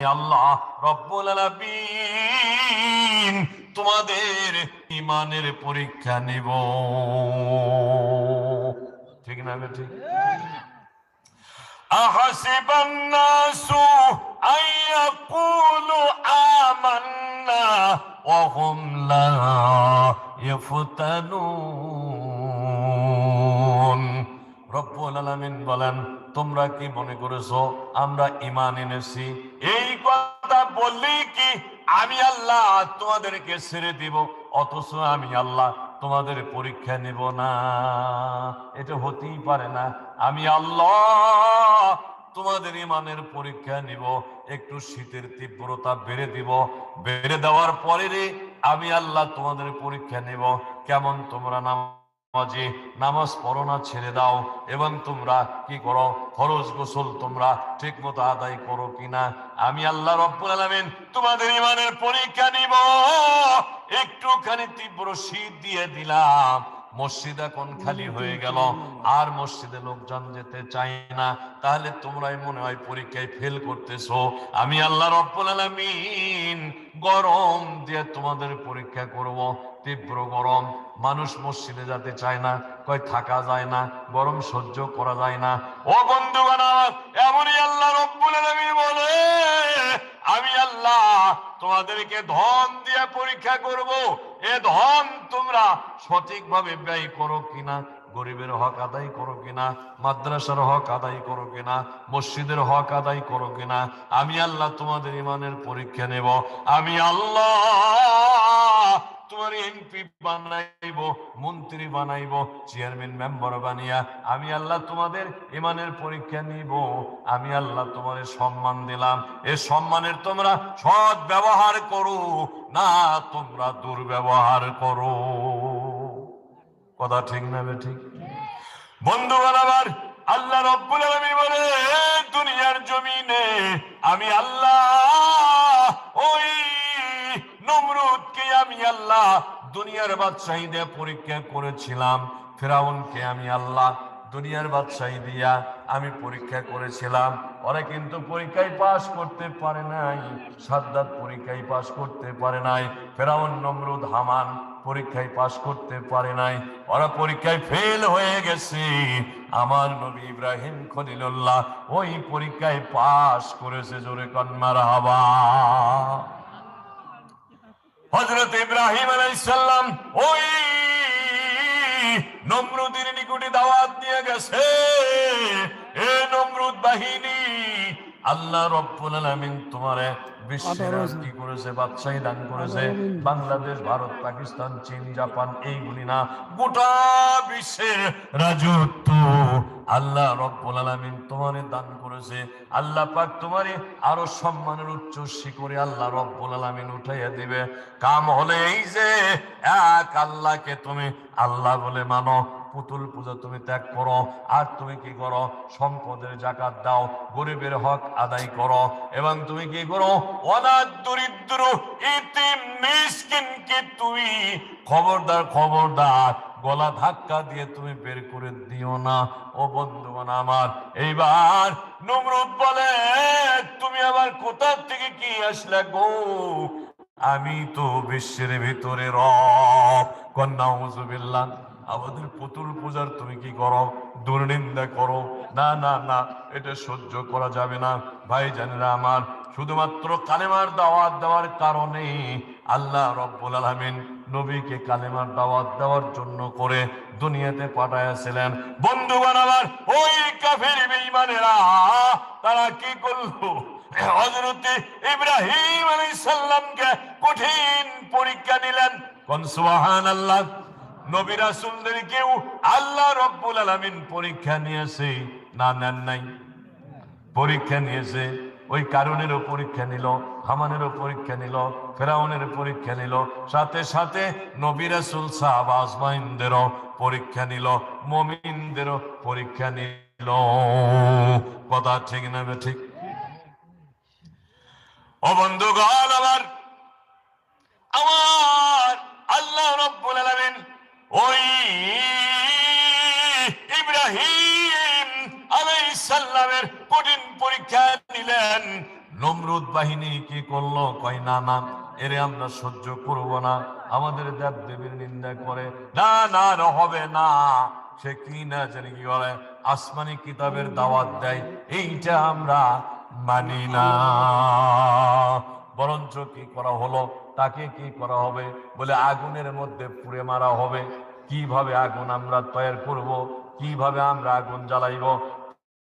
আল্লাহ রব্বুল আলামিন তোমাদের ইমানের পরীক্ষা নিব ঠিক না বে ঠিক أحسب الناس أن يقولوا آمنا وهم لا يفتنون রব্বুল আলামিন বলেন, তোমরা কি মনে করেছ, আমরা ইমান এনেছি? এই কথা বললেই কি আমি আল্লাহ তোমাদেরকে ছেড়ে দিব, অথচ আমি আল্লাহ তোমাদের পরীক্ষা নেব না। এটা হতেই পারে না। আমি আল্লাহ তোমাদের ইমানের পরীক্ষা নিব, একটু শীতের তীব্রতা বেড়ে দিব। বেড়ে দেওয়ার পরে আমি আল্লাহ তোমাদের পরীক্ষা নেব। কেমন তোমরা নাম নামাজে নামাজ পড়ো না, ছেড়ে দাও। এবং তোমরা কি করো? ফরজ গোসল তোমরা ঠিক মতো আদায় করো কিনা? আমি আল্লাহ রব্বুল আলমিন তোমাদের ইমানের পরীক্ষা নিব। একটুখানি তীব্র শীত দিয়ে দিলাম। মসজিদ এখন খালি হয়ে গেল? আর মসজিদে লোকজন যেতে চায় না। তাহলে তোমরাই মনে হয় পরীক্ষায় ফেল করতেছো। আমি আল্লাহ রব্বুল গরম দিয়ে তোমাদের পরীক্ষা করব। তীব্র গরম। মানুষ মসজিদে যেতে চায় না, কয় থাকা যায় না, গরম সহ্য করা যায় না। ও বন্ধু আমার এমনই আল্লাহ রব্বুল আলামিন বলে আমি আল্লাহ তোমাদেরকে ধন দিয়ে পরীক্ষা করব। এ ধন তোমরা সঠিকভাবে ব্যয় করো কিনা গরিবের হক আদায় করো কিনা, মাদ্রাসার হক আদায় করো কিনা, মসজিদের হক আদায় করো কিনা, আমি আল্লাহ তোমাদের ইমানের পরীক্ষা নেব, আমি আল্লাহ তোমার এমপি বানাইব, মন্ত্রী বানাইব, চেয়ারম্যান, মেম্বার বানিয়া আমি আল্লাহ তোমাদের ইমানের পরীক্ষা নিব, আমি আল্লাহ তোমাদের সম্মান দিলাম, এ সম্মানের তোমরা সৎ ব্যবহার করো, না তোমরা দুর্ব্যবহার করো। কথা ঠিক না বে ঠিক? বন্ধু আমার, আল্লাহ রব্বুল আলামিন বলে দুনিয়ার জমিনে আমি আল্লাহ, ওই নমরুদকে আমি আল্লাহ দুনিয়ার বাদশাহীদের পরীক্ষা করেছিলাম, ফেরাউনকে আমি আল্লাহ দুনিয়ার বাদশাহী দিয়া আমি পরীক্ষা করেছিলাম। ওরা কিন্তু পরীক্ষায় পাশ করতে পারে নাই, সাদ্দাত পরীক্ষায় পাশ করতে পারে নাই। ফেরাউন, নমরুদ, হামান পরীক্ষায় পাশ করতে পারে নাই। ওরা পরীক্ষায় ফেল হয়ে গেছে। আমার নবী ইব্রাহিম খলিলুল্লাহ ওই পরীক্ষায় পাশ করেছে জোরে কন্মার হাবা হজরত ইব্রাহিম আলাইসাল্লাম ওই নমরুদের নিকটে দাওয়াত দিয়ে গেছে। এ নমরুদ বাহিনী আল্লাহ রব্বুল আলামিন তোমারে বিশ্বের কি করেছে বাদশাহী দান করেছে বাংলাদেশ ভারত পাকিস্তান চীন জাপান এইগুলি না গোটা বিশ্বের রাজত্ব আল্লাহ রব্বুল আলামিন তোমারে দান করেছে। আল্লাহ পাক তোমারে আরও সম্মানের উচ্চ শিখরে আল্লাহ রব্বুল আলামিন উঠাইয়া দিবে। কাম হলে এই যে এক আল্লাহকে তুমি আল্লাহ বলে মানো পুতুল পূজা তুমি ত্যাগ করো, আর তুমি কি করো? সম্পদের জাকাত দাও, গরিবের হক আদায় করো। এবং তুমি কি করো? অনাথ, দরিদ্র ইতিম মিসকিনকে তুমি খবরদার খবরদার, গলা ধাক্কা দিয়ে তুমি বের করে দিও না। ও বন্ধুগণ আমার, এইবার নমরুদ বলে, তুমি আবার কোথা থেকে কি আসলে গো? আমি তো বিশ্বের ভিতরে রব, কন্যা হুজুবিল্লাহ আমাদের পুতুল পূজার তুমি কি করো? দুর্নিন্দা করো? না না না, এটা সহ্য করা যাবে না। ভাই জানেরা আমার, শুধুমাত্র কালেমার দাওয়াত দেওয়ার কারণে আল্লাহ রব্বুল আলমিন নবীকে কালেমার দাওয়াত দেওয়ার জন্য করে দুনিয়াতে পাঠাইয়াছিলেন। বন্ধুগণ আমার, ওই কাফের বেঈমানেরা, তারা কি করল? হজরতে ইব্রাহিম আলাইহিস সালামকে কঠিন পরীক্ষা নিলেন কোন সুবহানাল্লাহ নবী রাসূলদেরকেও আল্লাহ রব্বুল আলামিন পরীক্ষা নিয়েছে না নেন নাই? পরীক্ষা নিয়েছে, ওই কারণেরও পরীক্ষা নিল, হামানেরও পরীক্ষা নিল, ফেরাউনের পরীক্ষা নিল, সাথে সাথে নবী রাসূল সাহাবা পরীক্ষা নিল, মমিনদেরও পরীক্ষা নিল। কথা ঠিক না ঠিক? ও বন্ধুগণ, আমার আমার আল্লাহ রব্বুল আলামিন ওই ইব্রাহিম আলাইহিস সালামের কঠিন পরীক্ষা নিলেন। নম্র নমরুদ বাহিনী কি করল? কয়, না না, এরে আমরা সহ্য করব না। আমাদের দেব দেবীর নিন্দা করে। না না, হবে না। সে কি না জানি কি করে? আসমানি কিতাবের দাওয়াত দেয়। এইটা আমরা মানি না। বরঞ্চ কি করা হলো? তাকে কি করা হবে? বলে আগুনের মধ্যে পুড়ে মারা হবে। কীভাবে আগুন আমরা তৈরি করব? কীভাবে আমরা আগুন জ্বালাইব?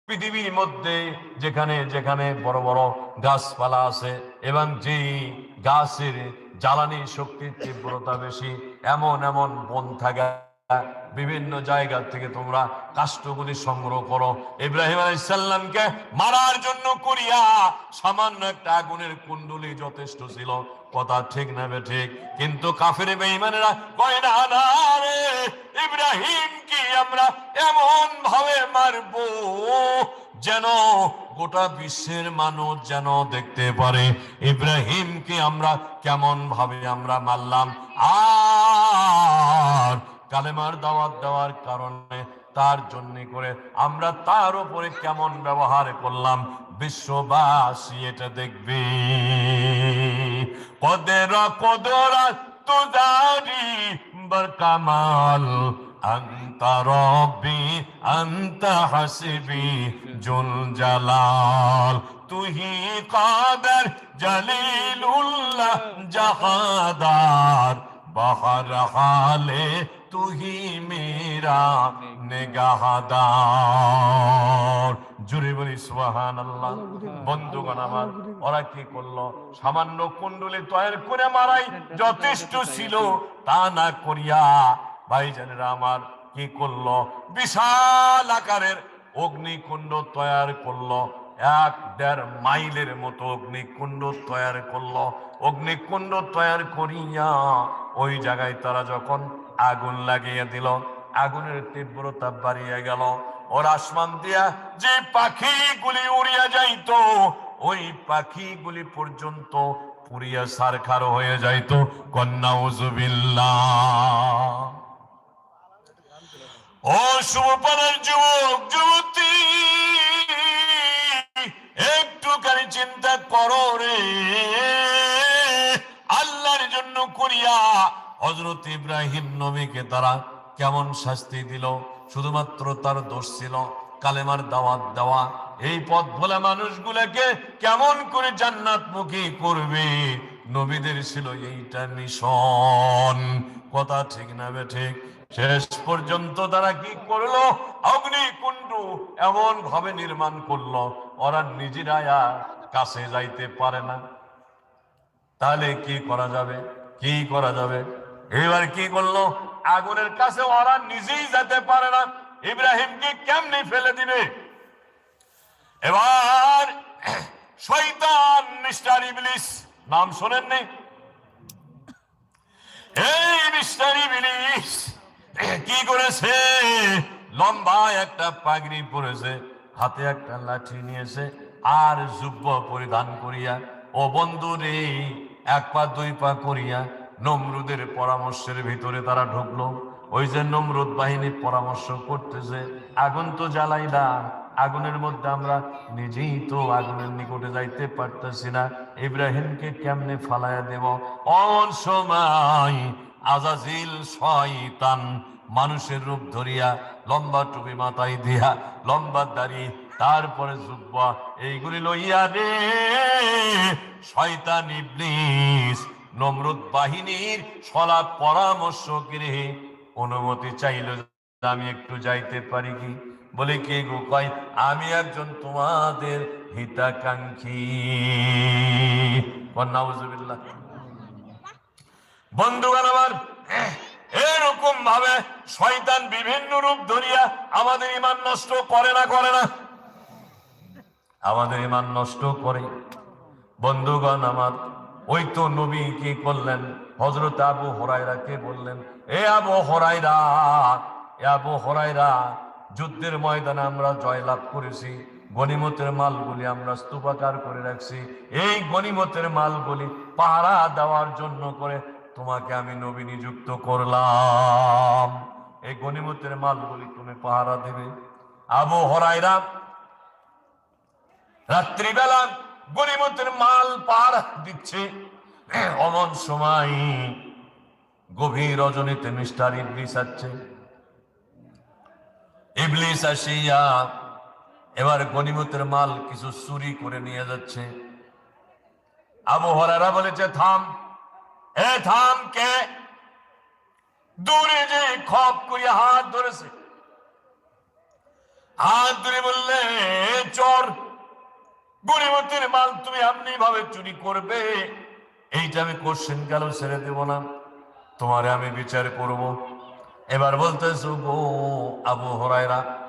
পৃথিবীর মধ্যে যেখানে যেখানে বড় বড় গাছপালা আছে এবং যেই গাছের জ্বালানি শক্তির তীব্রতা বেশি, এমন এমন বন থাকা বিভিন্ন জায়গা থেকে তোমরা কাষ্ঠগুলি সংগ্রহ করো। ইব্রাহিম আলাইসাল্লামকে মারার জন্য করিয়া, সামান্য একটা আগুনের কুণ্ডলি যথেষ্ট ছিল। কথা ঠিক না ঠিক, কিন্তু কাফের বেঈমানেরা কয়, না না রে, ইব্রাহিম কি আমরা এমন ভাবে মারবো যেন গোটা বিশ্বের মানুষ যেন দেখতে পারে? ইব্রাহিমকে আমরা কেমন ভাবে আমরা মারলাম? আর কালেমার দাওয়াত দেওয়ার কারণে তার জন্য করে আমরা তার উপরে কেমন ব্যবহার করলাম বিশ্ববাসী এটা দেখবে কদের কদরা তুদারি বরকামাল أنت ربي أنت حسبي جل جلال তুহি কাদের জলিলুল্লাহ বাহার হালে তুহি মেরা নেগাহাদার জুড়ে বলি সুবাহান আল্লাহ বন্ধুগণ আমার, ওরা কি করল? সামান্য কুণ্ডলি তৈরি করে মারাই যথেষ্ট ছিল, তা না করিয়া ভাইজানেরা আমার কি করল? বিশাল আকারের অগ্নিকুণ্ড তৈরি করল। এক দেড় মাইলের মতো অগ্নিকুণ্ড তৈরি করল। অগ্নিকুণ্ড তৈরি করিয়া ওই জায়গায় তারা যখন আগুন লাগিয়ে দিল, আগুনের তীব্রতা বাড়িয়ে গেল। ওর আসমান দিয়া যে পাখিগুলি উড়িয়া যাইত, ওই পাখিগুলি পর্যন্ত পুরিয়া সারখার হয়ে যাইতো। কন্যা উজুবিল্লা ও শুভপাড়ার যুবক, যুবতী! একটুখানি চিন্তা করো রে। আল্লাহর জন্য করিয়া হজরত ইব্রাহিম নবীকে তারা কেমন শাস্তি দিল? শুধুমাত্র তার দোষ ছিল কালেমার দাওয়াত দেওয়া। এই পথ ভোলা মানুষগুলোকে কেমন করে জান্নাত মুখী করবে? নবীদের ছিল এইটা মিশন। কথা ঠিক না বে ঠিক? শেষ পর্যন্ত তারা কি করল? অগ্নিকুণ্ড এমন ভাবে নির্মাণ করল। ওরা নিজেরা আর কাছে যাইতে পারে না। তাহলে কি করা যাবে? কি করা যাবে? এবার কি করল? আগুনের কাছে ওরা নিজেই যেতে পারে না। ইব্রাহিমকে কেমনে ফেলে দিবে? এবার শয়তান মিস্টার ইবলিস, নাম শোনেননি? এই মিস্টার ইবলিস কি করেছে? লম্বা একটা পাগড়ি পরেছে, হাতে একটা লাঠি নিয়েছে, আর যুব্য পরিধান করিয়া, ও বন্ধু রে, এক পা, দুই পা করিয়া নমরুদের পরামর্শের ভিতরে তারা ঢুকলো। ওই যে নমরুদ বাহিনী পরামর্শ করতেছে, আগুন তো জ্বালাই না আগুনের মধ্যে আমরা নিজেই তো আগুনের নিকটে যাইতে পারতেছি না। ইব্রাহিমকে কেমনে ফালাইয়া দেব? অন সময় আজাজিল শয়তান, মানুষের রূপ ধরিয়া, লম্বা টুপি মাথায় দিয়া, লম্বা দাড়ি, তারপরে জুব্বা, এইগুলি লইয়া রে, শয়তান ইবলিস, নমরুদ বাহিনীর সলা পরামর্শ গৃহে অনুমতি চাইল আমি একটু যাইতে পারি কি? বলে কে গো কয়, আমি একজন তোমাদের হিতাকাঙ্ক্ষী। নাউজুবিল্লাহ বন্ধুগণ আমার, এরকম ভাবে শয়তান বিভিন্ন রূপ ধরিয়া আমাদের ইমান নষ্ট করে না করে না। আমাদের ইমান নষ্ট করে। বন্ধুগণ আমার, ওই তো নবী কি করলেন? হজরত আবু হরাইরা কে বললেন? এ আবু হরাইরা এ আবু হরাইরা যুদ্ধের ময়দানে আমরা জয়লাভ করেছি গনিমতের মালগুলি আমরা স্তূপাকার করে রাখছি। এই গনিমতের মালগুলি পাহারা দেওয়ার জন্য করে তোমাকে আমি নবী নিযুক্ত করলাম। এই গনিমতের মালগুলি তুমি পাহারা দেবে। আবু হরাইরা রাত্রিবেলা গরিমতের মাল পার দিচ্ছে। অমন সময় গভীর রজনীতে মিস্টার ইবলিস আসছে। ইবলিস আসিয়া এবার গনিমতের মাল কিছু চুরি করে নিয়ে যাচ্ছে। আবু হরারা বলেছে, থাম এ থাম কে? দূরে যে খপ করে, হাত ধরেছে। হাত ধরে বললে, "এ চোর গরিবতের মাল তুমি এমনি ভাবে চুরি করবে। এইটা আমি কোশ্চেন গেল ছেড়ে দেব না? তোমারে আমি বিচার করব। এবার বলতেছো গো আবু হরাইরা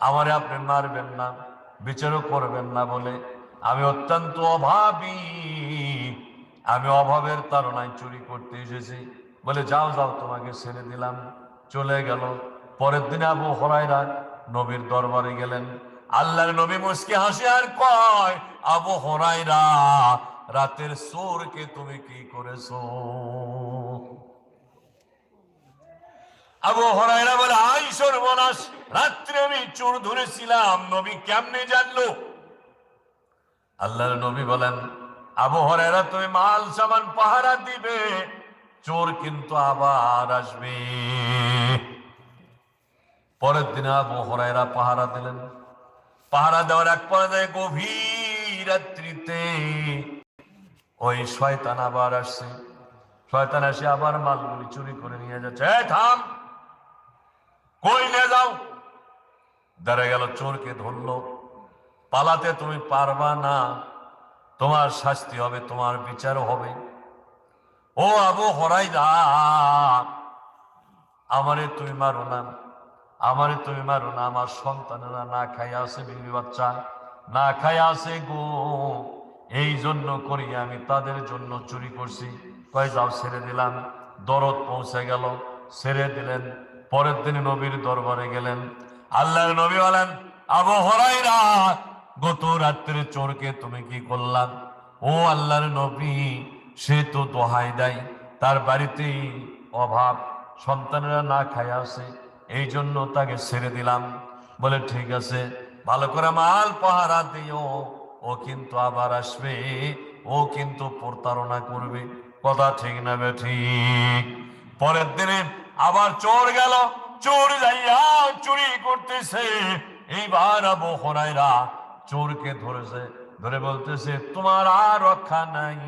আমারে আপনি মারবেন না, বিচারও করবেন না বলে। আমি অত্যন্ত অভাবী। আমি অভাবের তারণায় চুরি করতে এসেছি। বলে, যাও যাও, তোমাকে ছেড়ে দিলাম। চলে গেল। পরের দিনে আবু হরাইরা নবীর দরবারে গেলেন। আল্লাহর নবী মুসকে হাসি, আর কয়, আবু হরাইরা রাতের সোরকে তুমি কি করেছ? আবু হরাইরা বলে, আই সর্বনাশ, রাত্রে আমি চোর ধরেছিলাম। নবী কেমনে জানলো? আল্লাহর নবী বলেন আবু হরাইরা তুমি মাল সামান পাহারা দিবে, চোর কিন্তু আবার আসবে। পরের দিনে আবু হরাইরা পাহারা দিলেন। পাহারা দেওয়ার এক পর্যায়ে গভীর রাত্রিতে ওই শয়তান আবার আসছে। শয়তান এসে আবার মালগুলি চুরি করে নিয়ে যাচ্ছে। "এই, থাম! কই নিয়ে যাও? দাঁড়া গেল, চোরকে ধরলো। পালাতে তুমি পারবা না। তোমার শাস্তি হবে, তোমার বিচার হবে। ও আবু হরাই দা আমারে তুমি মারো না, আমারে তুমি মারো না, আমার সন্তানেরা না খাই আছে বিবি বাচ্চা, না খাই আছে গো। এই জন্য করি আমি, তাদের জন্য চুরি করছি। কয় যাও, ছেড়ে দিলাম। দরদ পৌঁছে গেল, ছেড়ে দিলেন। পরের দিন নবীর দরবারে গেলেন। আল্লাহর নবী বলেন, আবু হরাইরা গত রাত্রে চোরকে তুমি কি করলাম? ও আল্লাহর নবী, সে তো দোহাই দেয়। তার বাড়িতেই অভাব, সন্তানেরা না খায় আছে। এই জন্য তাকে ছেড়ে দিলাম। বলে, ঠিক আছে, ভালো করে মাল পাহারা দিও। ও কিন্তু আবার আসবে। ও কিন্তু প্রতারণা করবে। কথা ঠিক না বে, ঠিক। পরের দিনে আবার চোর গেল। চোর যাইয়া চুরি করতেছে। এইবার আবু হরাইরা চোরকে ধরেছে, ধরে বলতেছে, তোমার আর রক্ষা নাই,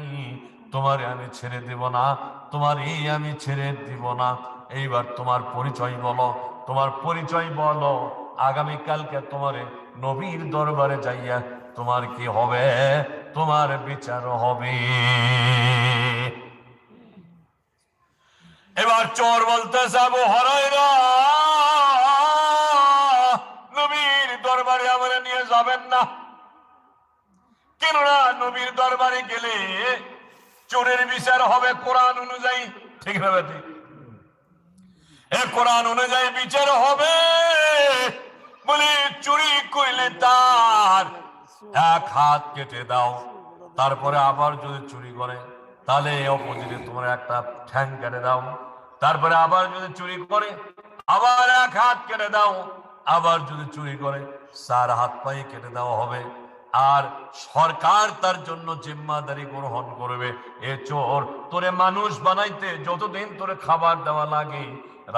তোমার আমি ছেড়ে দিব না তোমার এই আমি ছেড়ে দিব না। এইবার তোমার পরিচয় বলো, তোমার পরিচয় বলো, আগামীকালকে তোমার নবীর দরবারে যাইয়া তোমার কি হবে? তোমার বিচার হবে। এবার চোর বলতেছে যাব হরাইরা কেননা নবীর দরবারে গেলে চোরের বিচার হবে কোরআন অনুযায়ী। ঠিক না এ কোরআন অনুযায়ী বিচার হবে। বলে, চুরি করলে তার এক হাত কেটে দাও, তারপরে আবার যদি চুরি করে, তাহলে অপোজিটে তোমার একটা ঠ্যাং কেটে দাও, তারপরে আবার যদি চুরি করে, আবার এক হাত কেটে দাও, আবার যদি চুরি করে, চার হাত পায়ে কেটে দেওয়া হবে। আর সরকার তার জন্য জিম্মাদারি গ্রহণ করবে। এ চোর, তোরে মানুষ বানাইতে যতদিন তোরে খাবার দেওয়া লাগে,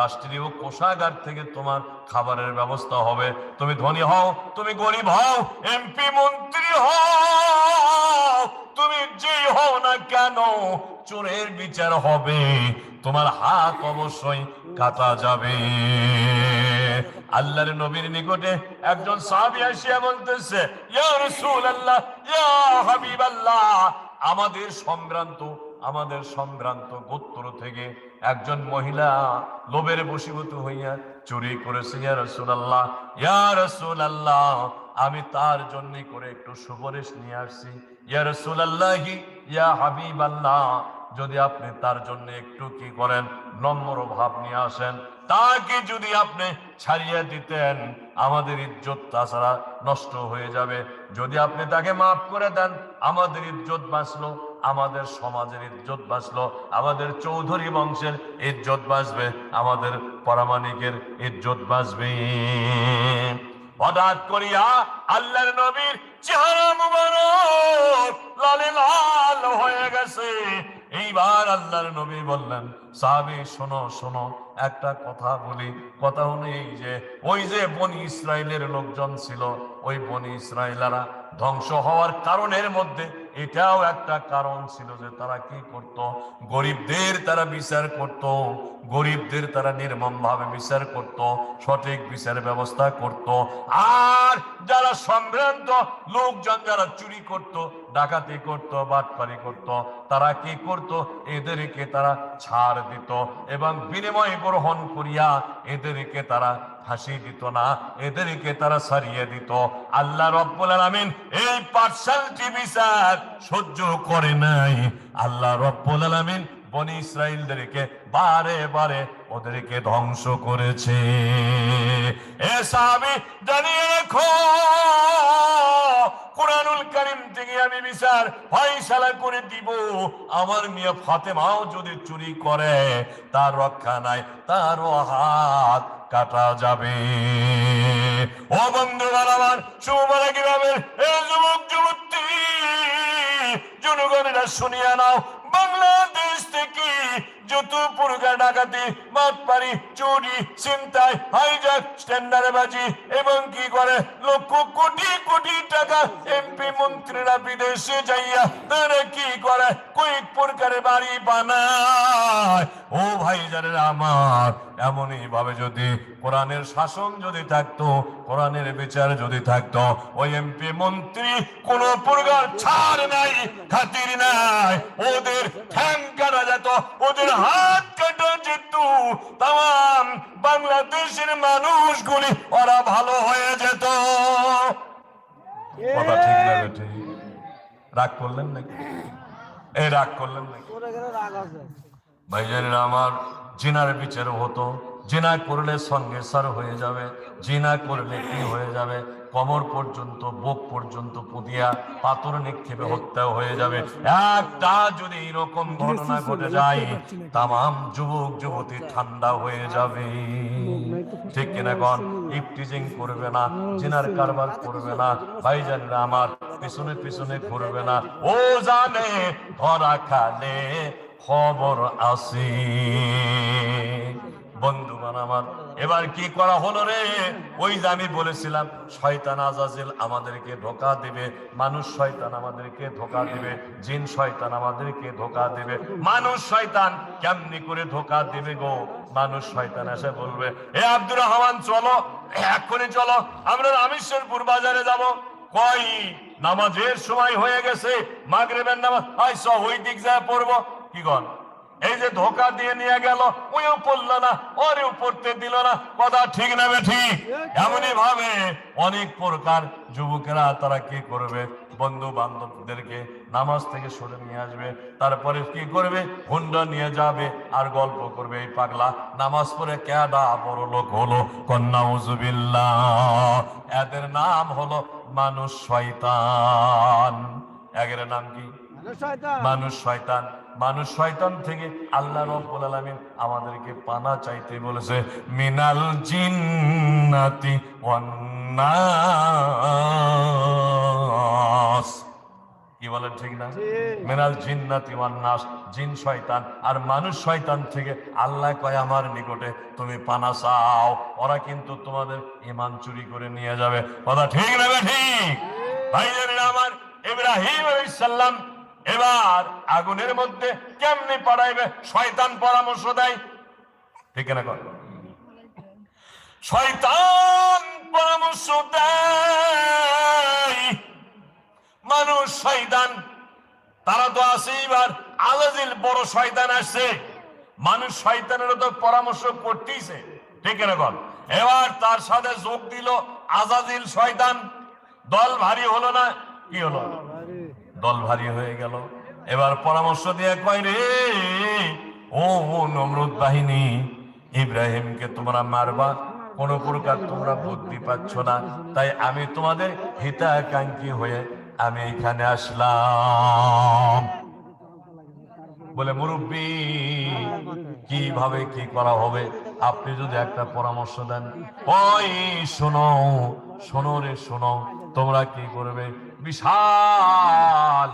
রাষ্ট্রীয় কোষাগার থেকে তোমার খাবারের ব্যবস্থা হবে। তুমি ধনী হও, তুমি গরিব হও, এমপি মন্ত্রী হও, তুমি যে হও না কেন, চোরের বিচার হবে। তোমার হাত অবশ্যই কাটা যাবে। আল্লাহর নবীর নিকটে একজন সাহাবী আসিয়া বলতেছে, ইয়া রাসূলুল্লাহ, ইয়া হাবিবাল্লাহ, আমাদের সম্ভ্রান্ত আমাদের সম্ভ্রান্ত গোত্র থেকে একজন মহিলা লোভের বশীভূত হইয়া চুরি করেছে, ইয়া রাসূলুল্লাহ ইয়া রাসূলুল্লাহ, আমি তার জন্য করে একটু সুপারিশ নিয়ে আসছি, ইয়া রাসূলুল্লাহি, ইয়া হাবিবাল্লাহ যদি আপনি তার জন্য একটু কি করেন, নম্র ভাব নিয়ে আসেন, তাকে যদি আপনি ছাড়িয়ে দিতেন, আমাদের ইজ্জত তাছাড়া নষ্ট হয়ে যাবে। যদি আপনি তাকে মাফ করে দেন, আমাদের ইজ্জত বাঁচলো, আমাদের সমাজের ইজ্জত বাঁচলো, আমাদের চৌধুরী বংশের ইজ্জত বাঁচবে, আমাদের পরামানিকের ইজ্জত বাঁচবে। হঠাৎ করিয়া আল্লাহর নবীর চেহারা মুবারক লালে লাল হয়ে গেছে। এইবার আল্লাহর নবী বললেন, সাহাবি, শোনো শোনো, একটা কথা বলি। কথা হলো এই যে, ওই যে বনি ইসরায়েলের লোকজন ছিল, ওই বনি ইসরায়েলারা ধ্বংস হওয়ার কারণের মধ্যে এটাও একটা কারণ ছিল যে তারা কি করত? গরিবদের তারা বিচার করত, গরিবদের তারা নির্মম ভাবে বিচার করত, সঠিক বিচার ব্যবস্থা করত। আর যারা সম্ভ্রান্ত, লোকজন যারা চুরি করত, ডাকাতি করত, বাটপারি করত, তারা কি করত? এদেরকে তারা ছাড় দিত এবং বিনিময় গ্রহণ করিয়া এদেরকে তারা ফাঁসি দিত না, এদেরকে তারা সারিয়ে দিত। আল্লাহ রব্বুল আলমিন এই পার্সালটি বিচার সহ্য করে নাই। আল্লাহ রব্বুল আলামিন বনি ইসরায়েলদেরকে বারে বারে ওদেরকে ধ্বংস করেছে। এ সাহাবী, জানিয়ে রেখো, কোরআনুল কারিম থেকে আমি বিচার ফয়সালা করে দিব। আমার মিয়া ফাতেমাও যদি চুরি করে, তার রক্ষা নাই, তারও হাত কাটা যাবে। ও বন্ধুগণ আমার সুমারা গ্রামের যুবক যুবতী জনগণেরা শুনিয়া নাও, বাংলাদেশ থেকে যত প্রকার ডাকাতি মাতপারি চুরি চিন্তাই হাইজাক স্ট্যান্ডারবাজি এবং কি করে? লক্ষ কোটি কোটি টাকা এমপি মন্ত্রীরা বিদেশে যাইয়া তারা কি করে? কয়েক প্রকারের বাড়ি বানায়। ও ভাই জানেন আমার, এমনই ভাবে যদি কোরআনের শাসন যদি থাকতো, কোরআনের বিচার যদি থাকতো, ওই এমপি মন্ত্রী কোন প্রকার ছাড় নাই। খাতির নাই। ওদের ঠ্যাং কাটা যেত ওদের হাত কাটা যেত। তাম বাংলাদেশের মানুষগুলি ওরা ভালো হয়ে যেত। কথা ঠিক না ঠিক। রাগ করলেন নাকি? এই রাগ করলেন নাকি? ভাইজানেরা আমার জিনার বিচার হতো। জিনা করলে সঙ্গে সার হয়ে যাবে জিনা করলে কি হয়ে যাবে? কমর পর্যন্ত বুক পর্যন্ত পুদিয়া পাথর নিক্ষেপে হত্যা হয়ে যাবে। একটা যদি এরকম ঘটনা ঘটে যায় তামাম যুবক যুবতী ঠান্ডা হয়ে যাবে। ঠিক কিনা কন? ইফটিজিং করবে না জিনার কারবার করবে না ভাই ভাইজানরা আমার পিছনে পিছনে ঘুরবে না। ও জানে ধরা খালে খবর আছে। বন্ধুগণ আমার। এবার কি করা হলো রে? ওই যে আমি বলেছিলাম, শয়তান আজাজিল আমাদেরকে ধোকা দিবে, মানুষ শয়তান আমাদেরকে ধোকা দিবে, জিন শয়তান আমাদেরকে ধোকা দিবে। মানুষ শয়তান কেমনি করে ধোকা দিবে গো? মানুষ শয়তান এসে বলবে, এ আব্দুর রহমান, চলো, এক্ষুনি চলো, আমরা রামেশ্বরপুর বাজারে যাব। কই? নামাজের সময় হয়ে গেছে, মাগরিবের নামাজ আইসা ওই দিক যায় পড়ব। কি গন এই যে ধোকা দিয়ে নিয়ে গেল ওইও পড়ল না ওরেও পড়তে দিল না কথা ঠিক না ঠিক এমনই ভাবে অনেক প্রকার যুবকেরা তারা কি করবে? বন্ধু বান্ধবদেরকে নামাজ থেকে সরে নিয়ে আসবে তারপরে কি করবে? হুন্ডা নিয়ে যাবে আর গল্প করবে এই পাগলা নামাজ পড়ে কেডা বড় লোক হলো? কন্যা উজুবিল্লাহ এদের নাম হলো মানুষ শয়তান। একের নাম কি? মানুষ শয়তান। মানুষ শয়তান থেকে আল্লাহ রব্বুল আলামিন আমাদেরকে পানা চাইতে বলেছে মিনাল জিন্নাতি ওয়ান নাস। কি বলেন ঠিক না? মিনাল জিন্নাতি ওয়ান নাস জিন শয়তান আর মানুষ শয়তান থেকে আল্লাহ কয় আমার নিকটে তুমি পানা চাও। ওরা কিন্তু তোমাদের ইমান চুরি করে নিয়ে যাবে। কথা ঠিক না ঠিক? ভাইজানেরা আমার ইব্রাহিম আলাইহিস সালাম এবার আগুনের মধ্যে কেমনি পাঠাইবে শয়তান পরামর্শ দেয়। ঠিক না কর শয়তান পরামর্শ দেয়। মানুষ শয়তান। তারা তো আছে এবার। আলাজিল বড় শয়তান আসছে। মানুষ শয়তানের তো পরামর্শ করতেইছে। ঠিক কর এবার তার সাথে যোগ দিল আজাজিল শয়তান। দল ভারী হলো না? কি হলো? দল ভারী হয়ে গেল। এবার পরামর্শ দিয়ে কয় রে, ও নমরুদ বাহিনী, ইব্রাহিমকে তোমরা মারবা, কোন প্রকার তোমরা বুদ্ধি পাচ্ছ না। তাই আমি তোমাদের হিতাকাঙ্ক্ষী হয়ে আমি এখানে আসলাম। বলে, মুরব্বী, কীভাবে কি করা হবে? আপনি যদি একটা পরামর্শ দেন। ওই শোনো শোনো রে, শোনো, তোমরা কি করবে? বিশাল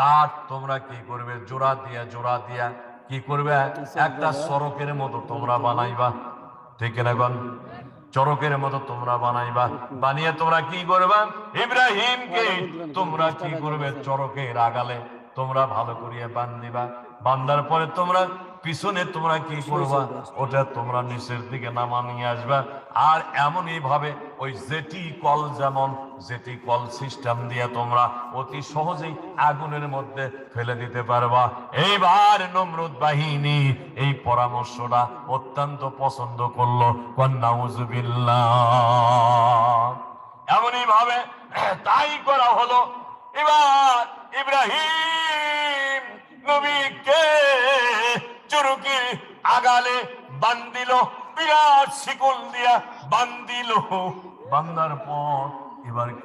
কাঠ তোমরা কি করবে? জোড়া দিয়া জোড়া দিয়া কি করবে? একটা সড়কের মতো তোমরা বানাইবা। ঠিক না চরকের মতো তোমরা বানাইবা। বানিয়ে তোমরা কি করবা? ইব্রাহিমকে তোমরা কি করবে? চরকের আগালে তোমরা ভালো করিয়া বান্ধিবা বান্ধার পরে তোমরা পিছনে তোমরা কি করবা? ওটা তোমরা নিচের দিকে নামা নিয়ে আসবা। আর এমনই ভাবে ওই জেটি কল যেমন, জেটি কল সিস্টেম দিয়ে তোমরা অতি সহজেই আগুনের মধ্যে ফেলে দিতে পারবা। এইবার নমরুদ বাহিনী এই পরামর্শটা অত্যন্ত পছন্দ করল। এমনই ভাবে তাই করা হলো। এবার ইব্রাহিম নবীকে চুরুকি আগালে বান্দিল বিরাট শিকল দিয়া বান্দিল। বান্দার পর এবার কি?